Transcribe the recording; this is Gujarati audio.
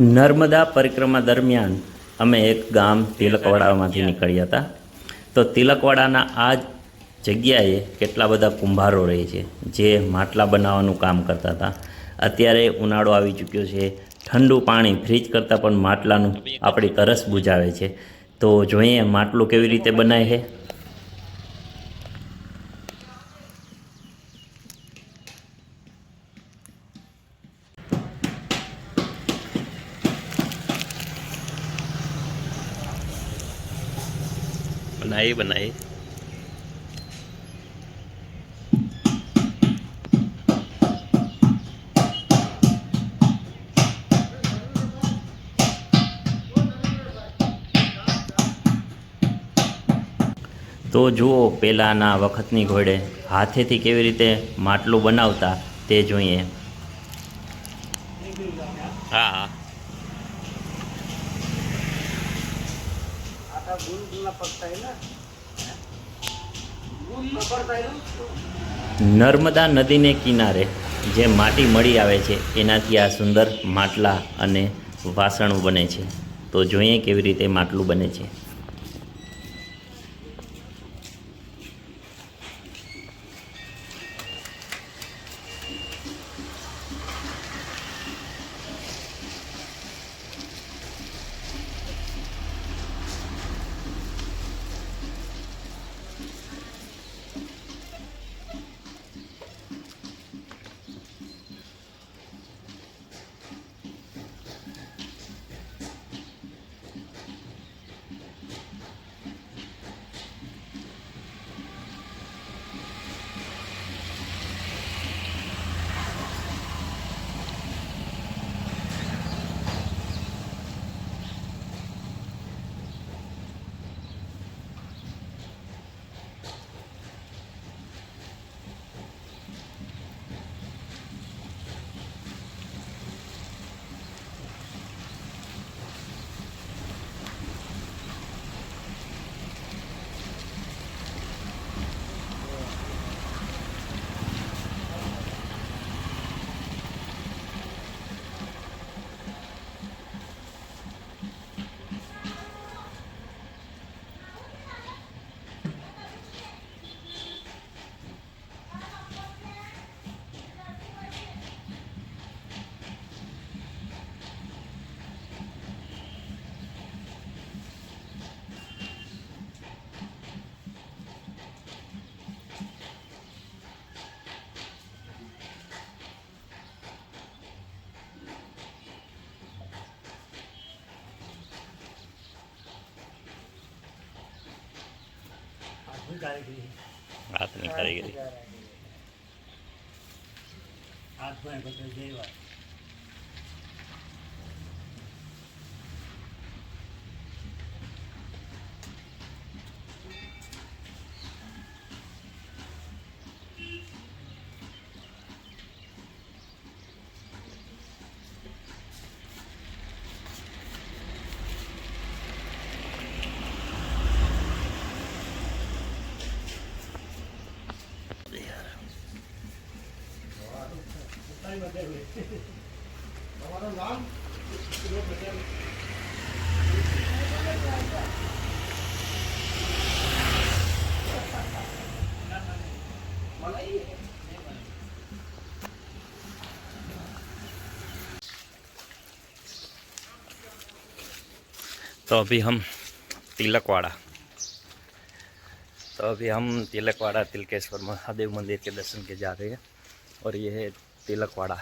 નર્મદા પરિક્રમા દરમિયાન અમે એક ગામ તિલકવાડામાંથી નીકળ્યા હતા. તો તિલકવાડાના આ જગ્યાએ કેટલા બધા કુંભારો રહે છે જે માટલા બનાવવાનું કામ કરતા હતા. અત્યારે ઉનાળો આવી ચૂક્યો છે. ઠંડુ પાણી ફ્રીજ કરતાં પણ માટલાનું આપણી તરસ બુજાવે છે. તો જોઈએ માટલું કેવી રીતે બનાવે છે? બનાવી બનાવી. તો જુઓ પહેલાંના વખતની ઘોડે હાથેથી કેવી રીતે માટલું બનાવતા તે જોઈએ. હા હા. आता गुल गुलना पकता है ना गुल न पड़ता है ना નર્મદા નદીને કિનારે જે માટી મળી આવે છે એનાથી આ સુંદર માટલા અને વાસણો બને છે તો જોઈએ કેવી રીતે માટલું બને છે હાથની કારીગરી हाथ તમારું નામ तो अभी हम तिलकवाड़ा तो अभी हम तिलकवाड़ा तिलकेश्वर महादेव मंदिर के दर्शन के जा रहे हैं और ये है तिलकवाड़ा